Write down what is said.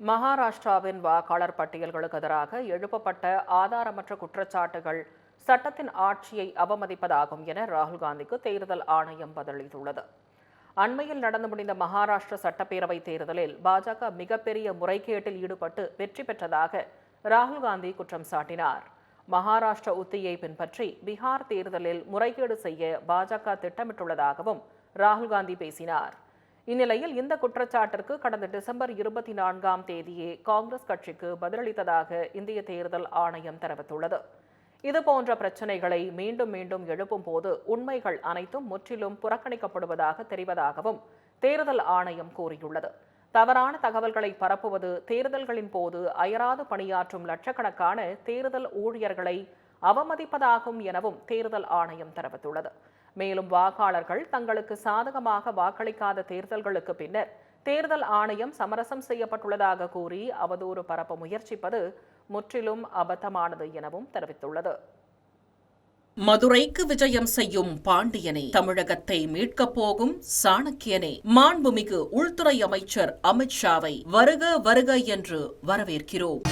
மகாராஷ்டிராவின் வாக்காளர் பட்டியல்களுக்கு எதிராக எழுப்பப்பட்ட ஆதாரமற்ற குற்றச்சாட்டுகள் சட்டத்தின் ஆட்சியை அவமதிப்பதாகும் என ராகுல் காந்திக்கு தேர்தல் ஆணையம் பதிலளித்துள்ளது. அண்மையில் நடந்து முடிந்த மகாராஷ்டிர சட்டப்பேரவை தேர்தலில் பாஜக மிகப்பெரிய முறைகேட்டில் ஈடுபட்டு வெற்றி பெற்றதாக ராகுல் காந்தி குற்றம் சாட்டினார். மகாராஷ்டிர உத்தியை பின்பற்றி பீகார் தேர்தலில் முறைகேடு செய்ய பாஜக திட்டமிட்டுள்ளதாகவும் ராகுல் காந்தி பேசினார். இந்நிலையில் இந்த குற்றச்சாட்டிற்கு கடந்த டிசம்பர் இருபத்தி நான்காம் தேதியே காங்கிரஸ் கட்சிக்கு பதிலளித்ததாக இந்திய தேர்தல் ஆணையம் தெரிவித்துள்ளது. இதுபோன்ற பிரச்சினைகளை மீண்டும் மீண்டும் எழுப்பும் போது உண்மைகள் அனைத்தும் முற்றிலும் புறக்கணிக்கப்படுவதாக தெரிவதாகவும் தேர்தல் ஆணையம் கூறியுள்ளது. தவறான தகவல்களை பரப்புவது தேர்தல்களின் போது அயராது பணியாற்றும் லட்சக்கணக்கான தேர்தல் ஊழியர்களை அவமதிப்பதாகும் எனவும் தேர்தல் ஆணையம் தெரிவித்துள்ளது. மேலும் வாக்காளர்கள் தங்களுக்கு சாதகமாக வாக்களிக்காத தேர்தல்களுக்கு பின்னர் தேர்தல் ஆணையம் சமரசம் செய்யப்பட்டுள்ளதாக கூறி அவதூறு பரப்ப முயற்சிப்பது முற்றிலும் அபத்தமானது எனவும் தெரிவித்துள்ளது. மதுரைக்கு விஜயம் செய்யும் பாண்டியனே தமிழகத்தை மீட்கப் போகும் சாணக்கியனே மாண்புமிகு உள்துறை அமைச்சர் அமித்ஷாவை வருக வருக என்று வரவேற்கிறோம்.